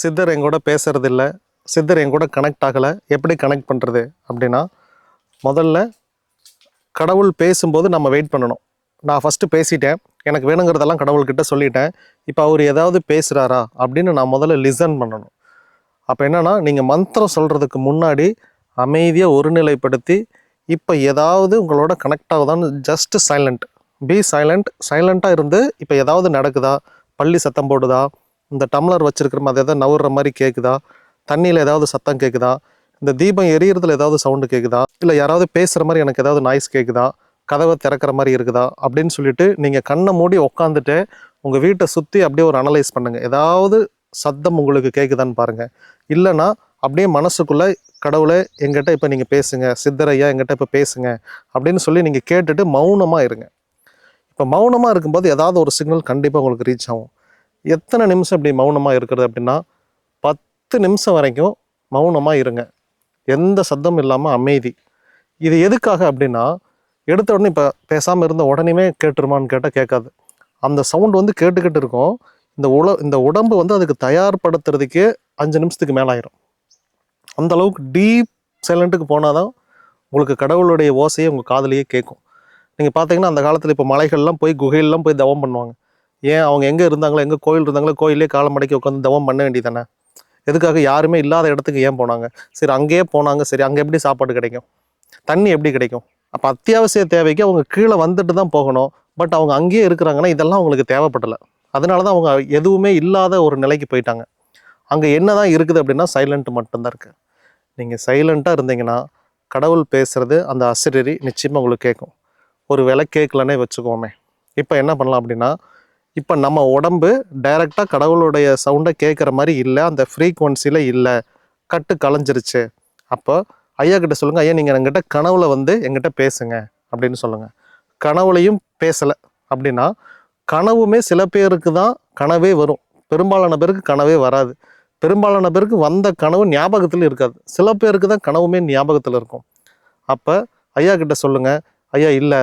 சித்தர் என் கூட பேசுறது சித்தர் என் கூட கனெக்ட் ஆகலை எப்படி கனெக்ட் பண்ணுறது அப்படின்னா முதல்ல கடவுள் பேசும்போது நம்ம வெயிட் பண்ணணும். நான் ஃபஸ்ட்டு பேசிட்டேன் எனக்கு வேணுங்கிறதெல்லாம் கடவுள்கிட்ட சொல்லிட்டேன். இப்போ அவர் ஏதாவது பேசுகிறாரா அப்படின்னு நான் முதல்ல லிசன் பண்ணணும். அப்போ என்னென்னா நீங்கள் மந்திரம் சொல்கிறதுக்கு முன்னாடி அமைதியாக ஒருநிலைப்படுத்தி இப்போ ஏதாவது உங்களோட கனெக்ட் ஆகுதான்னு ஜஸ்ட் சைலண்ட் பி சைலண்ட் சைலண்ட்டாக இருந்து இப்போ ஏதாவது நடக்குதா? பள்ளி சத்தம் போடுதா? இந்த டம்ளர் வச்சிருக்கிற மாதிரி எதாவது நவுற மாதிரி கேட்குதா தண்ணியில் ஏதாவது சத்தம் கேட்குதா இந்த தீபம் எரியறதுல ஏதாவது சவுண்டு கேட்குதா இல்லை யாராவது பேசுகிற மாதிரி எனக்கு ஏதாவது நாய்ஸ் கேட்குதா கதவை திறக்கிற மாதிரி இருக்குதா? அப்படின்னு சொல்லிட்டு நீங்கள் கண்ணை மூடி உக்காந்துட்டு உங்கள் வீட்டை சுற்றி அப்படியே ஒரு அனலைஸ் பண்ணுங்கள் ஏதாவது சத்தம் உங்களுக்கு கேட்குதான்னு பாருங்கள் இல்லைன்னா அப்படியே மனசுக்குள்ளே கடவுளை எங்கிட்ட இப்போ நீங்கள் பேசுங்க. சித்தரையா எங்கிட்ட இப்போ பேசுங்க. அப்படின்னு சொல்லி நீங்கள் கேட்டுட்டு மௌனமாக இருங்க. இப்போ மௌனமாக இருக்கும்போது ஏதாவது ஒரு சிக்னல் கண்டிப்பாக உங்களுக்கு ரீச் ஆகும். எத்தனை நிமிஷம் இப்படி மௌனமாக இருக்கிறது அப்படின்னா பத்து நிமிஷம் வரைக்கும் மௌனமாக இருங்க. எந்த சத்தமும் இல்லாமல் அமைதி. இது எதுக்காக அப்படின்னா எடுத்த உடனே இப்போ பேசாமல் இருந்த உடனேமே கேட்டுருமான்னு கேட்டால் கேட்காது. அந்த சவுண்ட் வந்து கேட்டுக்கிட்டு இருக்கும். இந்த உல இந்த உடம்பு வந்து அதுக்கு தயார்படுத்துறதுக்கே அஞ்சு நிமிஷத்துக்கு மேலே ஆயிரும் அந்த அளவுக்கு டீப் சைலண்ட்டுக்கு போனால் தான் உங்களுக்கு கடவுளுடைய ஓசையை உங்கள் காதலையே கேட்கும். நீங்கள் பார்த்தீங்கன்னா அந்த காலத்தில் இப்போ மலைகள்லாம் போய் குகையிலலாம் போய் தவம் பண்ணுவாங்க. ஏன் அவங்க எங்கே இருந்தாங்களோ எங்கே கோயில் இருந்தாங்களோ கோயிலே காலம் மடக்கி உட்காந்து தவம் பண்ண வேண்டியதானே எதுக்காக யாருமே இல்லாத இடத்துக்கு ஏன் போனாங்க? சரி அங்கேயே போனாங்க. சரி அங்கே எப்படி சாப்பாடு கிடைக்கும்? தண்ணி எப்படி கிடைக்கும்? அப்போ அத்தியாவசிய தேவைக்கு அவங்க கீழே வந்துட்டு தான் போகணும். பட் அவங்க அங்கேயே இருக்கிறாங்கன்னா இதெல்லாம் அவங்களுக்கு தேவைப்படலை. அதனால தான் அவங்க எதுவுமே இல்லாத ஒரு நிலைக்கு போயிட்டாங்க. அங்கே என்ன தான் இருக்குது அப்படின்னா சைலண்ட் மட்டும்தான் இருக்குது நீங்கள் சைலண்ட்டாக இருந்தீங்கன்னா கடவுள் பேசுகிறது அந்த அசிரரி நிச்சயமாக உங்களுக்கு கேட்கும். ஒரு வேலை கேட்கலன்னே வச்சுக்கோமே. இப்போ என்ன பண்ணலாம் அப்படின்னா இப்போ நம்ம உடம்பு டைரெக்டாக கடவுளுடைய சவுண்டை கேட்குற மாதிரி இல்லை அந்த ஃப்ரீக்குவன்சியில் இல்லை. கட்டு கலைஞ்சிருச்சு. அப்போ ஐயா கிட்ட சொல்லுங்கள் ஐயா நீங்கள் என்கிட்ட கனவுல வந்து எங்கிட்ட பேசுங்க அப்படின்னு சொல்லுங்கள் கனவுலையும் பேசலை. அப்படின்னா கனவுமே சில பேருக்கு தான் கனவே வரும். பெரும்பாலான பேருக்கு கனவே வராது. பெரும்பாலான பேருக்கு வந்த கனவு ஞாபகத்தில் இருக்காது. சில பேருக்கு தான் கனவுமே ஞாபகத்தில் இருக்கும். அப்போ ஐயா கிட்ட சொல்லுங்கள் ஐயா இல்லை.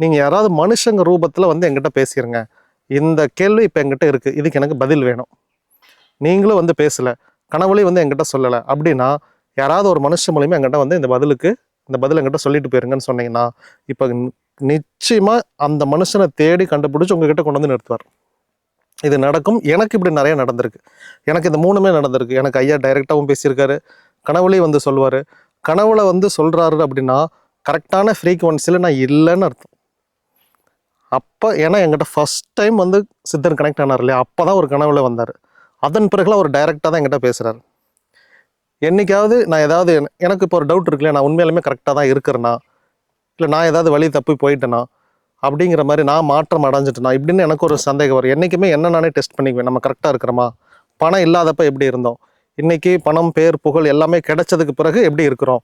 நீங்கள் யாராவது மனுஷங்க ரூபத்தில் வந்து எங்கிட்ட பேசிடுங்க இந்த கேள்வி இப்போ என்கிட்ட இருக்குது இதுக்கு எனக்கு பதில் வேணும். நீங்களும் வந்து பேசலை. கனவுலையும் வந்து என்கிட்ட சொல்லலை. அப்படின்னா யாராவது ஒரு மனுஷன் மூலியமா என்கிட்ட வந்து இந்த பதிலுக்கு இந்த பதில் என்கிட்ட சொல்லிட்டு போயிருங்கன்னு சொன்னீங்கன்னா இப்போ நிச்சயமாக அந்த மனுஷனை தேடி கண்டுபிடிச்சி உங்ககிட்ட கொண்டு வந்து நிறுத்துவார். இது நடக்கும். எனக்கு இப்படி நிறைய நடந்திருக்கு. எனக்கு இந்த மூணுமே நடந்திருக்கு. எனக்கு ஐயா டைரெக்டாகவும் பேசியிருக்காரு. கனவுலேயும் வந்து சொல்லுவார் கனவுல வந்து சொல்கிறாரு அப்படின்னா கரெக்டான ஃப்ரீக்குவன்சியில் நான் இல்லைன்னு அர்த்தம். அப்போ ஏன்னா எங்கிட்ட ஃபஸ்ட் டைம் வந்து சித்தர் கனெக்ட் ஆனார் இல்லையா? அப்போ தான் ஒரு கனவுல வந்தார். அதன் பிறகுலாம் அவர் டைரெக்டாக தான் எங்கிட்ட பேசுகிறார் என்னைக்காவது நான் ஏதாவது எனக்கு இப்போ ஒரு டவுட் இருக்குல்ல நான் உண்மையாலுமே கரெக்டாக தான் இருக்கிறேனா? இல்லை நான் ஏதாவது வழி தப்பி போயிட்டேனா? அப்படிங்கிற மாதிரி நான் மாற்றம் அடைஞ்சிட்டேனா? இப்படின்னு எனக்கு ஒரு சந்தேகம் வரும். என்றைக்குமே என்ன நானே டெஸ்ட் பண்ணிக்குவேன். நம்ம கரெக்டாக இருக்கிறோமா? பணம் இல்லாதப்ப எப்படி இருந்தோம்? இன்றைக்கி பணம் பேர் புகழ் எல்லாமே கிடைச்சதுக்கு பிறகு எப்படி இருக்கிறோம்?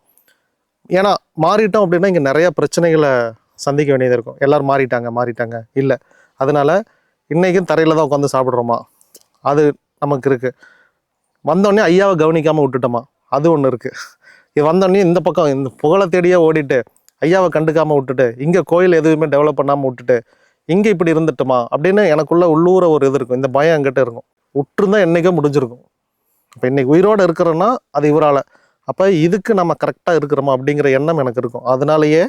ஏன்னா மாறிட்டோம் அப்படின்னா இங்கே நிறையா பிரச்சனைகளை சந்திக்க வேண்டியது இருக்கும். எல்லாரும் மாறிட்டாங்க மாறிட்டாங்க. இல்லை. அதனால இன்றைக்கும் தரையில் தான் உட்காந்து சாப்பிட்றோமா? அது நமக்கு இருக்குது வந்தோடனே ஐயாவை கவனிக்காமல் விட்டுட்டோமா? அது ஒன்று இருக்குது இது வந்தோடனே இந்த பக்கம் இந்த புகழை தேடியே ஓடிட்டு ஐயாவை கண்டுக்காமல் விட்டுட்டு இங்கே கோயில் எதுவுமே டெவலப் பண்ணாமல் விட்டுட்டு இங்கே இப்படி இருந்துட்டோமா? அப்படின்னு எனக்குள்ளே உள்ளூர ஒரு இது இருக்கும். இந்த பயம் என்கிட்ட இருக்கும். விட்டுருந்தா என்றைக்கும் முடிஞ்சிருக்கும். இப்போ இன்றைக்கி உயிரோடு இருக்கிறோன்னா அது இவரால். அப்போ இதுக்கு நம்ம கரெக்டாக இருக்கிறோமா அப்படிங்கிற எண்ணம் எனக்கு இருக்கும். அதனாலேயே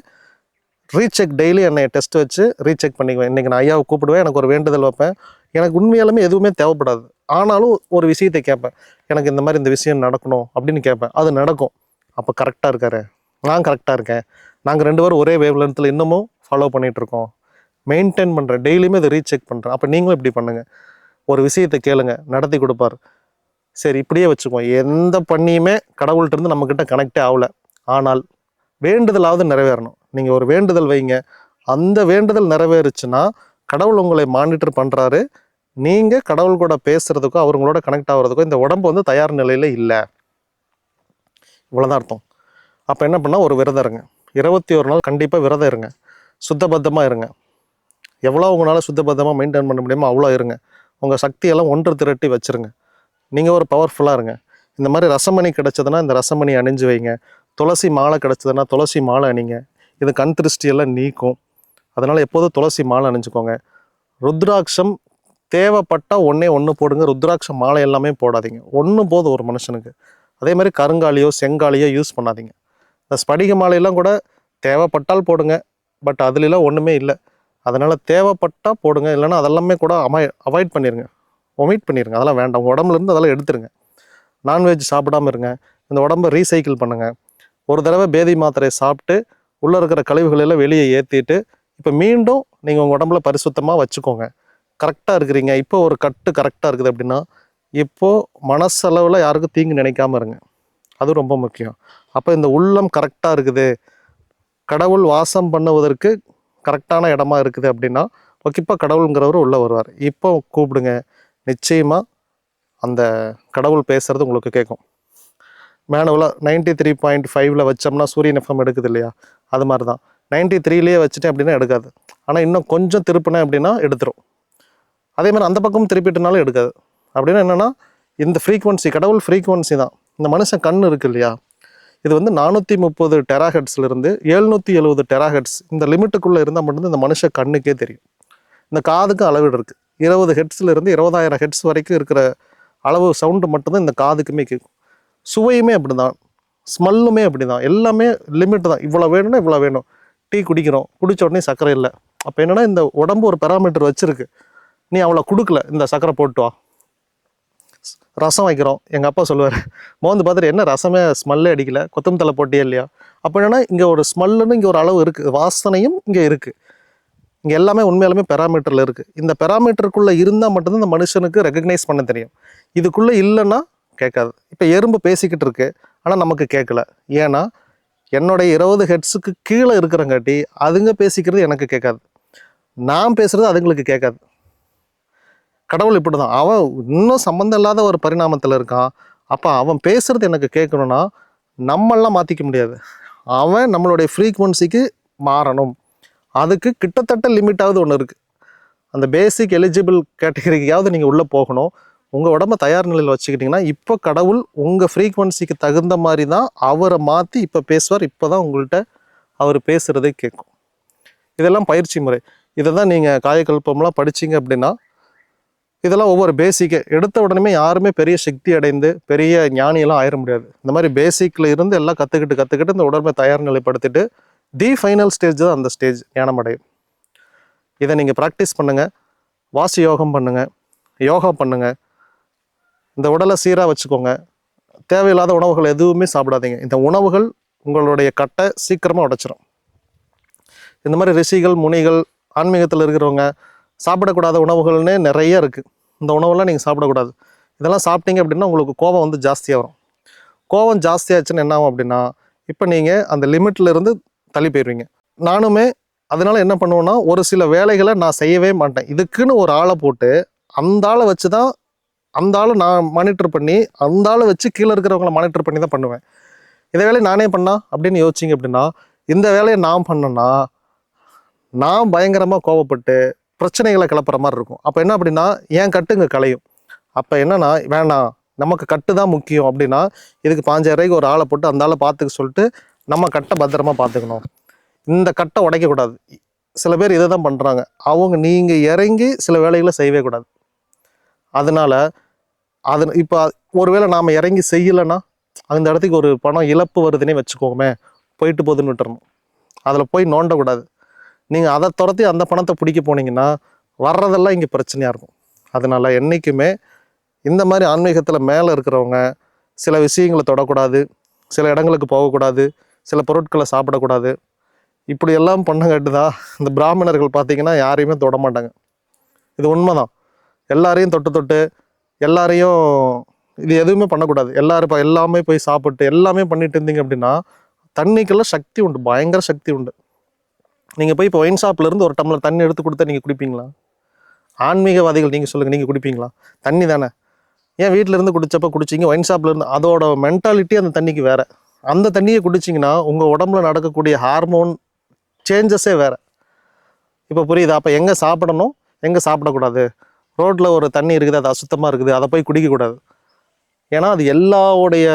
ரீசெக் டெய்லி என்னை டெஸ்ட் வச்சு ரீசெக் பண்ணிக்குவேன். இன்றைக்கி நான் ஐயாவை கூப்பிடுவேன் எனக்கு ஒரு வேண்டுதல் வைப்பேன். எனக்கு உண்மையாலுமே எதுவுமே தேவைப்படாது. ஆனாலும் ஒரு விஷயத்தை கேட்பேன். எனக்கு இந்த மாதிரி இந்த விஷயம் நடக்கணும் அப்படின்னு கேட்பேன். அது நடக்கும். அப்போ கரெக்டாக இருக்காரு. நான் கரெக்டாக இருக்கேன். நாங்கள் ரெண்டு பேரும் ஒரே வேவ் லென்த்தில் இன்னமும் ஃபாலோ பண்ணிகிட்ருக்கோம் மெயின்டைன் பண்ணுறேன் டெய்லியுமே இதை ரீசெக் பண்ணுறேன் அப்போ நீங்களும் இப்படி பண்ணுங்கள் ஒரு விஷயத்தை கேளுங்க. நடத்தி கொடுப்பார். சரி இப்படியே வச்சுக்குவோம். எந்த பண்ணியுமே கடவுள்கிட்ட இருந்து நம்மக்கிட்ட கனெக்டே ஆகலை. ஆனால் வேண்டுதலாவது நிறைவேறணும். நீங்கள் ஒரு வேண்டுதல் வைங்க. அந்த வேண்டுதல் நிறைவேறுச்சுன்னா கடவுள் உங்களை மானிட்டர் பண்ணுறாரு நீங்கள் கடவுள் கூட பேசுகிறதுக்கோ அவங்களோட கனெக்ட் ஆகிறதுக்கோ இந்த உடம்பு வந்து தயார் நிலையில் இல்லை. இவ்வளோதான் அர்த்தம். அப்போ என்ன பண்ணால் ஒரு விரதம் இருங்க. இருபத்தி ஒரு நாள் கண்டிப்பாக விரதம் இருங்க. சுத்தபத்தமாக இருங்க. எவ்வளோ உங்களால் சுத்தபத்தமாக மெயின்டைன் பண்ண முடியுமோ அவ்வளோ இருங்க. உங்கள் சக்தியெல்லாம் ஒன்று திரட்டி வச்சுருங்க. நீங்கள் ஒரு பவர்ஃபுல்லாக இருங்க. இந்த மாதிரி ரசமணி கிடச்சதுன்னா இந்த ரசமணி அணிஞ்சு வைங்க. துளசி மாலை கிடச்சதுன்னா துளசி மாலை அணிங்க. இது கண் திருஷ்டியெல்லாம் நீக்கும். அதனால் எப்போதும் துளசி மாலை அணிஞ்சுக்கோங்க ருத்ராட்சம் தேவைப்பட்டால் ஒன்றே ஒன்று போடுங்க. ருத்ராட்ச மாலை எல்லாமே போடாதீங்க. ஒன்று போதும் ஒரு மனுஷனுக்கு. அதே மாதிரி கருங்காலியோ செங்காலியோ யூஸ் பண்ணாதீங்க. இந்த ஸ்படிக மாலையெல்லாம் கூட தேவைப்பட்டால் போடுங்க. பட் அதுலலாம் ஒன்றுமே இல்லை. அதனால் தேவைப்பட்டால் போடுங்க. இல்லைன்னா அதெல்லாமே கூட அமாய் அவாய்ட் பண்ணிடுங்க ஒமிட் பண்ணிடுங்க அதெல்லாம் வேண்டாம். உடம்புலேருந்து உடம்புல இருந்து அதெல்லாம் எடுத்துருங்க. நான்வெஜ் சாப்பிடாம இருங்க. இந்த உடம்ப ரீசைக்கிள் பண்ணுங்கள் ஒரு தடவை பேதி மாத்திரையை சாப்பிட்டு உள்ளே இருக்கிற கழிவுகள் எல்லாம் வெளியே ஏற்றிட்டு இப்போ மீண்டும் நீங்கள் உங்கள் உடம்புல பரிசுத்தமாக வச்சுக்கோங்க. கரெக்டாக இருக்கிறீங்க. இப்போ ஒரு கட்டு கரெக்டாக இருக்குது அப்படின்னா இப்போது மனசளவில் யாருக்கும் தீங்கு நினைக்காம இருங்க. அது ரொம்ப முக்கியம். அப்போ இந்த உள்ளம் கரெக்டாக இருக்குது. கடவுள் வாசம் பண்ணுவதற்கு கரெக்டான இடமா இருக்குது அப்படின்னா ஓகேப்பா கடவுளுங்கிறவர் உள்ளே வருவார். இப்போ கூப்பிடுங்க. நிச்சயமாக அந்த கடவுள் பேசுகிறது உங்களுக்கு கேட்கும் மேனுவலாக நைன்டி த்ரீ பாயிண்ட் ஃபைவ்ல வச்சோம்னா சூரியன் எஃப்எம் எடுக்குது இல்லையா? அது மாதிரி தான் நைன்ட்டி த்ரீலேயே வச்சுட்டேன் அப்படின்னா எடுக்காது. ஆனால் இன்னும் கொஞ்சம் திருப்பினேன் அப்படின்னா எடுத்துரும். அதே மாதிரி அந்த பக்கம் திருப்பிட்டனாலும் எடுக்காது. அப்படின்னா என்னென்னா இந்த ஃப்ரீக்வன்சி கடவுள் ஃப்ரீக்வன்சி தான். இந்த மனுஷன் கண் இருக்கு இல்லையா? இது வந்து நானூற்றி முப்பது டெராஹெட்ஸ்லேருந்து எழுநூற்றி எழுபது டெராஹெட்ஸ் இந்த லிமிட்டுக்குள்ளே இருந்தால் மட்டும்தான் இந்த மனுஷ கண்ணுக்கே தெரியும். இந்த காதுக்கும் அளவீடு இருக்குது இருபது ஹெட்ஸ்லேருந்து இருபதாயிரம் ஹெட்ஸ் வரைக்கும் இருக்கிற அளவு சவுண்டு மட்டும்தான் இந்த காதுக்குமே கேட்கும் சுவையுமே அப்படி தான் ஸ்மெல்லுமே அப்படி தான் எல்லாமே லிமிட் தான். இவ்வளோ வேணும்னா இவ்வளோ வேணும். டீ குடிக்கிறோம். குடித்த உடனே சர்க்கரை இல்லை. அப்போ என்னென்னா இந்த உடம்பு ஒரு பெராமீட்டர் வச்சுருக்கு. நீ அவ்வளோ கொடுக்கல. இந்த சர்க்கரை போட்டு வா. ரசம் வைக்கிறோம். எங்கள் அப்பா சொல்லுவார் மோந்து பார்த்துட்டு என்ன ரசமே ஸ்மெல்லே அடிக்கல. கொத்தமல்லி தலை போட்டியே இல்லையா? அப்போ என்னன்னா இங்கே ஒரு ஸ்மெல்லுன்னு இங்கே ஒரு அளவு இருக்குது வாசனையும் இங்கே இருக்குது இங்கே எல்லாமே உண்மையாலுமே பெராமீட்டரில் இருக்குது இந்த பெராமீட்டருக்குள்ளே இருந்தால் மட்டும்தான் இந்த மனுஷனுக்கு ரெகக்னைஸ் பண்ண தெரியும். இதுக்குள்ளே இல்லைன்னா கேட்காது. இப்போ எறும்பு பேசிக்கிட்டு இருக்குது ஆனால் நமக்கு கேட்கல ஏன்னா என்னுடைய இருபது ஹெட்ஸுக்கு கீழே இருக்கிறங்காட்டி அதுங்க பேசிக்கிறது எனக்கு கேட்காது நான் பேசுகிறது அதுங்களுக்கு கேட்காது கடவுள் இப்படி தான் அவன் இன்னும் சம்மந்தம் இல்லாத ஒரு பரிணாமத்தில் இருக்கான். அப்போ அவன் பேசுகிறது எனக்கு கேட்கணும்னா நம்மளாம் மாற்றிக்க முடியாது. அவன் நம்மளுடைய ஃப்ரீக்குவன்சிக்கு மாறணும். அதுக்கு கிட்டத்தட்ட லிமிட்டாவது ஒன்று இருக்குது அந்த பேசிக் எலிஜிபிள் கேட்டகரிக்காவது நீங்கள் உள்ளே போகணும். உங்கள் உடம்ப தயார் நிலையில் வச்சுக்கிட்டிங்கன்னா இப்போ கடவுள் உங்கள் ஃப்ரீக்குவன்சிக்கு தகுந்த மாதிரி தான் அவரை மாற்றி இப்போ பேசுவார். இப்போ தான் உங்கள்கிட்ட அவர் பேசுகிறதே கேட்கும். இதெல்லாம் பயிற்சி முறை. இதை தான் நீங்கள் காயக்கல்பம்லாம் படிச்சீங்க அப்படின்னா இதெல்லாம் ஒவ்வொரு பேசிக்கு எடுத்த உடனே யாருமே பெரிய சக்தி அடைந்து பெரிய ஞானியெல்லாம் ஆயிட முடியாது. இந்த மாதிரி பேசிக்கில் இருந்து எல்லாம் கற்றுக்கிட்டு கற்றுக்கிட்டு இந்த உடம்பை தயார் நிலைப்படுத்திட்டு தி ஃபைனல் ஸ்டேஜ் தான் அந்த ஸ்டேஜ் ஞானம் அடையும். இதை நீங்கள் ப்ராக்டிஸ் பண்ணுங்கள் வாசி யோகம் பண்ணுங்கள் யோகா பண்ணுங்கள் இந்த உடலை சீராக வச்சுக்கோங்க. தேவையில்லாத உணவுகள் எதுவுமே சாப்பிடாதீங்க. இந்த உணவுகள் உங்களுடைய கட்டை சீக்கிரமாக உடைச்சிரும். இந்த மாதிரி ரிஷிகள் முனிகள் ஆன்மீகத்தில் இருக்கிறவங்க சாப்பிடக்கூடாத உணவுகள்னு நிறைய இருக்குது இந்த உணவெல்லாம் நீங்கள் சாப்பிடக்கூடாது. இதெல்லாம் சாப்பிட்டீங்க அப்படின்னா உங்களுக்கு கோபம் வந்து ஜாஸ்தியாக வரும். கோபம் ஜாஸ்தியாச்சுன்னு என்ன ஆகும் அப்படின்னா இப்போ நீங்கள் அந்த லிமிட்டில் இருந்து தள்ளி போயிடுவீங்க நானுமே அதனால் என்ன பண்ணுவேன்னா ஒரு சில வேலைகளை நான் செய்யவே மாட்டேன். இதுக்குன்னு ஒரு ஆளை போட்டு அந்த ஆளை வச்சு தான் அந்த ஆளை நான் மானிட்டர் பண்ணி அந்த ஆளை வச்சு கீழே இருக்கிறவங்கள மானிட்டர் பண்ணி தான் பண்ணுவேன். இந்த வேலையை நானே பண்ணா அப்படின்னு யோசிச்சிங்க அப்படின்னா இந்த வேலையை நான் பண்ணேன்னா நான் பயங்கரமாக கோவப்பட்டு பிரச்சனைகளை கிளப்புற மாதிரி இருக்கும். அப்போ என்ன அப்படின்னா என் கட்டுங்க கலையும் அப்போ என்னன்னா வேணாம் நமக்கு கட்டு தான் முக்கியம் அப்படின்னா இதுக்கு பாஞ்சாயிரம் ஒரு ஆளை போட்டு அந்த ஆளை பார்த்துக்க சொல்லிட்டு நம்ம கட்டை பத்திரமா பார்த்துக்கணும். இந்த கட்டை உடைக்கக்கூடாது சில பேர் இதை தான் பண்ணுறாங்க அவங்க நீங்கள் இறங்கி சில வேலைகளை செய்யவே கூடாது. அதனால அது இப்போ ஒருவேளை நாம் இறங்கி செய்யலைன்னா அந்த இடத்துக்கு ஒரு பணம் இழப்பு வருதுன்னே வச்சுக்கோமே போயிட்டு போதுன்னு விட்டுறணும். அதில் போய் நோண்டக்கூடாது நீங்கள் அதை துரத்தி அந்த பணத்தை பிடிக்க போனீங்கன்னா வர்றதெல்லாம் இங்கே பிரச்சனையாக இருக்கும். அதனால என்றைக்குமே இந்த மாதிரி ஆன்மீகத்தில் மேலே இருக்கிறவங்க சில விஷயங்களை தொடக்கூடாது சில இடங்களுக்கு போகக்கூடாது சில பொருட்களை சாப்பிடக்கூடாது. இப்படி எல்லாம் பண்ணங்காட்டு தான் இந்த பிராமணர்கள் பார்த்தீங்கன்னா யாரையுமே தொட மாட்டாங்க. இது உண்மைதான். எல்லாரையும் தொட்டு தொட்டு எல்லாரையும் இது எதுவுமே பண்ணக்கூடாது. எல்லாரும் இப்போ எல்லாமே போய் சாப்பிட்டு எல்லாமே பண்ணிட்டு இருந்தீங்க அப்படின்னா தண்ணிக்கெல்லாம் சக்தி உண்டு. பயங்கர சக்தி உண்டு. நீங்கள் போய் இப்போ ஒயின் ஷாப்லேருந்து ஒரு டம்ளர் தண்ணி எடுத்து கொடுத்தா நீங்கள் குடிப்பீங்களா? ஆன்மீகவாதிகள் நீங்கள் சொல்லுங்கள் நீங்கள் குடிப்பீங்களா? தண்ணி தானே. ஏன் வீட்டில் இருந்து குடிச்சிங்க? ஒயின் ஷாப்லேருந்து அதோட மென்டாலிட்டி அந்த தண்ணிக்கு வேறு. அந்த தண்ணியை குடிச்சிங்கன்னா உங்கள் உடம்புல நடக்கக்கூடிய ஹார்மோன் சேஞ்சஸே வேறு. இப்போ புரியுதா? அப்போ எங்கே சாப்பிடணும்? எங்கே சாப்பிடக்கூடாது? ரோட்டில் ஒரு தண்ணி இருக்குது அது அசுத்தமாக இருக்குது அதை போய் குடிக்கக்கூடாது ஏன்னா அது எல்லாவுடைய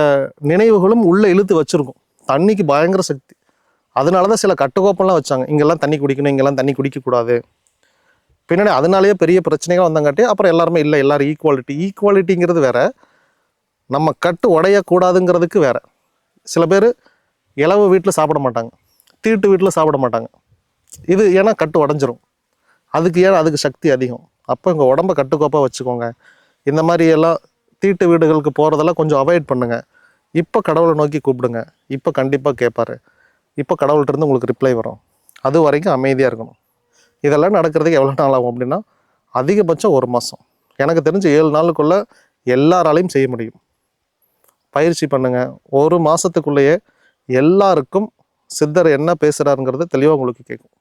நினைவுகளும் உள்ளே இழுத்து வச்சுருக்கும். தண்ணிக்கு பயங்கர சக்தி. அதனால தான் சில கட்டுக்கோப்பெல்லாம் வச்சாங்க. இங்கெல்லாம் தண்ணி குடிக்கணும் இங்கெல்லாம் தண்ணி குடிக்கக்கூடாது பின்னாடி அதனாலேயே பெரிய பிரச்சனைகள் வந்தாங்காட்டி அப்புறம் எல்லாருமே இல்லை எல்லோரும் ஈக்குவாலிட்டி ஈக்குவாலிட்டிங்கிறது வேற. நம்ம கட்டு உடையக்கூடாதுங்கிறதுக்கு வேற. சில பேர் இலவு வீட்டில் சாப்பிட மாட்டாங்க. தீட்டு வீட்டில் சாப்பிட மாட்டாங்க. இது ஏன்னா கட்டு உடஞ்சிரும். அதுக்கு ஏன் அதுக்கு சக்தி அதிகம்? அப்போ உங்கள் உடம்ப கட்டுக்கோப்பாக வச்சுக்கோங்க. இந்த மாதிரி எல்லாம் தீட்டு வீடுகளுக்கு போகிறதெல்லாம் கொஞ்சம் அவாய்ட் பண்ணுங்கள் இப்போ கடவுளை நோக்கி கூப்பிடுங்க. இப்போ கண்டிப்பாக கேட்பார் இப்போ கடவுள்கிட்ட இருந்து உங்களுக்கு ரிப்ளை வரும். அது வரைக்கும் அமைதியாக இருக்கணும். இதெல்லாம் நடக்கிறதுக்கு எவ்வளோ நாள் ஆகும் அப்படின்னா அதிகபட்சம் ஒரு மாதம் எனக்கு தெரிஞ்சு ஏழு நாளுக்குள்ளே எல்லாராலையும் செய்ய முடியும். பயிற்சி பண்ணுங்கள் ஒரு மாதத்துக்குள்ளேயே எல்லாருக்கும் சித்தர் என்ன பேசுகிறாருங்கிறது தெளிவாக உங்களுக்கு கேட்கும்.